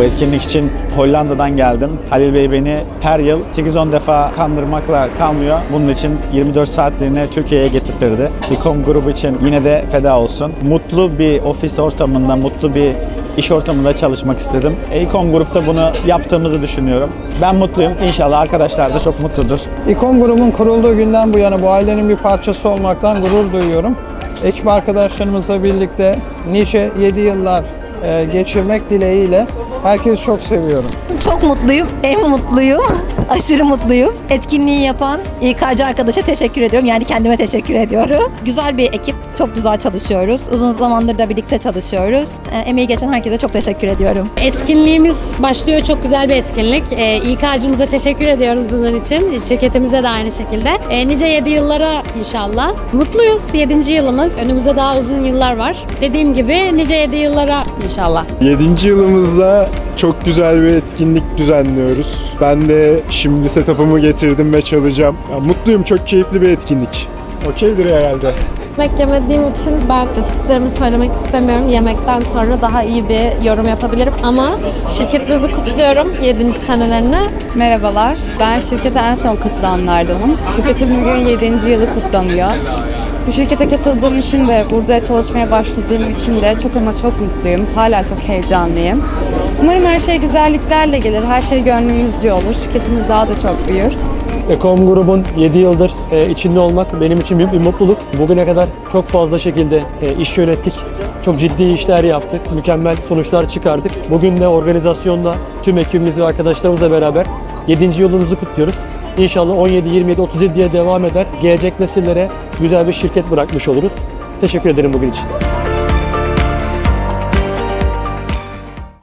Bu etkinlik için Hollanda'dan geldim. Halil Bey beni her yıl 8-10 defa kandırmakla kalmıyor. Bunun için 24 saatliğine Türkiye'ye getirtirdi. Bikom grubu için yine de feda olsun. Mutlu bir ofis ortamında, mutlu bir iş ortamında çalışmak istedim. Ecom Grup'ta bunu yaptığımızı düşünüyorum. Ben mutluyum. İnşallah arkadaşlar da çok mutludur. İkon grubun kurulduğu günden bu yana bu ailenin bir parçası olmaktan gurur duyuyorum. Ekip arkadaşlarımızla birlikte nice 7 yıllar e, geçirmek dileğiyle herkesi çok seviyorum. Çok mutluyum, en mutluyum. Aşırı mutluyum. Etkinliği yapan İK'cı arkadaşa teşekkür ediyorum. Yani kendime teşekkür ediyorum. Güzel bir ekip, çok güzel çalışıyoruz. Uzun zamandır da birlikte çalışıyoruz. Ee, Emeği geçen herkese çok teşekkür ediyorum. Etkinliğimiz başlıyor. Çok güzel bir etkinlik. Ee, İK'cımıza teşekkür ediyoruz bunun için. Şirketimize de aynı şekilde. Ee, nice 7 yıllara inşallah. Mutluyuz. 7. yılımız. Önümüzde daha uzun yıllar var. Dediğim gibi nice 7 yıllara inşallah. 7. yılımızda çok güzel bir etkinlik düzenliyoruz. Ben de şimdi setup'ımı getirdim ve çalacağım. Ya, mutluyum, çok keyifli bir etkinlik. Okeydir herhalde. Yemek yemediğim için ben hislerimi söylemek istemiyorum. Yemekten sonra daha iyi bir yorum yapabilirim ama şirketimizi kutluyorum 7. senelerini. Merhabalar, ben şirkete en son katılanlardanım. Şirketin bugün 7. yılı kutlanıyor. Bu şirkete katıldığım için de burada çalışmaya başladığım için de çok ama çok mutluyum. Hala çok heyecanlıyım. Umarım her şey güzelliklerle gelir, her şey gönlümüzce olur. Şirketimiz daha da çok büyür. Ekom grubun 7 yıldır e, içinde olmak benim için büyük bir mutluluk. Bugüne kadar çok fazla şekilde e, iş yönettik. Çok ciddi işler yaptık. Mükemmel sonuçlar çıkardık. Bugün de organizasyonda tüm ekibimiz ve arkadaşlarımızla beraber 7. yılımızı kutluyoruz. İnşallah 17, 27, 37 diye devam eder. Gelecek nesillere güzel bir şirket bırakmış oluruz. Teşekkür ederim bugün için.